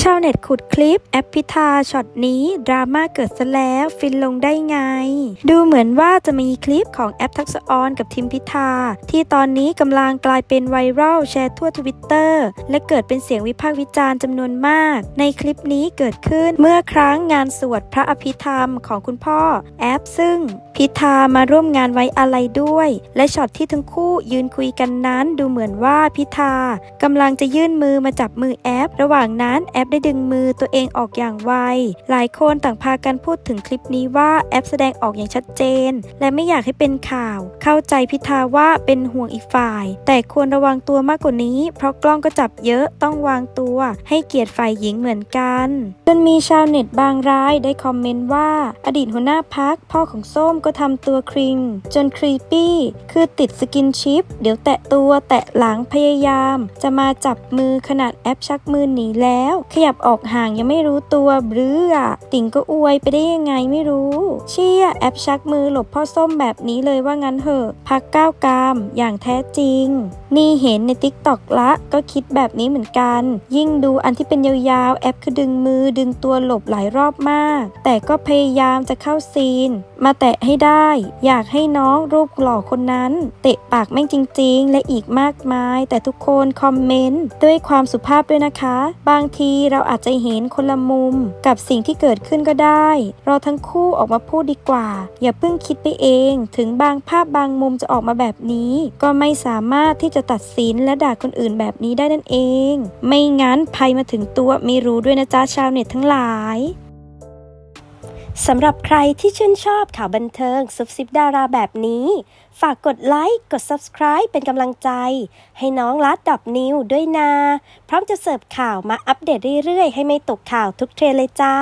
ชาวเน็ตขุดคลิปแอปพิธาช็อตนี้ ดราม่าเกิดซะแล้วฟินลงได้ไง ดูเหมือนว่าจะมีคลิปของแอปทักษะออนกับทิมพิธา ที่ตอนนี้กำลังกลายเป็นไวรัลแชร์ทั่วทวิตเตอร์และเกิดเป็นเสียงวิพากษ์วิจารณ์จำนวนมาก ในคลิปนี้เกิดขึ้นเมื่อครั้งงานสวดพระอภิธรรมของคุณพ่อแอปซึ่งพิธามาร่วมงานไว้อะไรด้วย และช็อตที่ทั้งคู่ยืนคุยกันนั้น ดูเหมือนว่าพิธากำลังจะยื่นมือมาจับมือแอประหว่างนั้นแอปได้ดึงมือตัวเองออกอย่างไว หลายคนต่างพากันพูดถึงคลิปนี้ว่าแอปแสดงออกอย่างชัดเจน และไม่อยากให้เป็นข่าว เข้าใจพิธาว่าเป็นห่วงอีกฝ่าย แต่ควรระวังตัวมากกว่านี้ เพราะกล้องก็จับเยอะต้องวางตัวให้เกียรติฝ่ายหญิงเหมือนกันจนมีชาวเน็ตบางรายได้คอมเมนต์ว่า อดีตหัวหน้าพักพ่อของส้มก็ทำตัวคริง จนครีปี้คือติดสกินชิป เดี๋ยวแตะตัวแตะหลังพยายาม จะมาจับมือขนาดแอปชักมือหนีแล้วขยับออกห่างยังไม่รู้ตัวบรืออะติ่งก็อวยไปได้ยังไงไม่รู้ เชี่ยแอปชักมือหลบพ่อส้มแบบนี้เลยว่างั้นเหอะพักก้าวกามอย่างแท้จริงนี่เห็นในติ๊กตอกละก็คิดแบบนี้เหมือนกัน ยิ่งดูอันที่เป็นยาวๆ แอปคือดึงมือดึงตัวหลบหลายรอบมาก แต่ก็พยายามจะเข้าซีน มาแตะให้ได้ อยากให้น้องรูปหล่อคนนั้น เตะปากแม่งจริง ๆ และอีกมากมาย แต่ทุกคนคอมเมนต์ด้วยความสุภาพด้วยนะคะ บางทีเราอาจจะเห็นคนละมุม กับสิ่งที่เกิดขึ้นก็ได้ เราทั้งคู่ออกมาพูดดีกว่า อย่าเพิ่งคิดไปเอง ถึงบางภาพบางมุมจะออกมาแบบนี้ ก็ไม่สามารถที่จะตัดสินและด่าคนอื่นแบบนี้ได้นั่นเอง ไม่งั้นภัยมาถึงตัวไม่รู้ด้วยนะจ๊ะชาวเน็ตทั้งหลายสำหรับใครที่ชื่นชอบข่าวบันเทิงซุบซิบดาราแบบนี้ ฝากกดไลค์ กด Subscribe เป็นกำลังใจ ให้น้องลัดดับนิวด้วยนะพร้อมจะเสิร์ฟข่าวมาอัปเดตเรื่อยๆ ให้ไม่ตกข่าวทุกเทรนเลยจ้า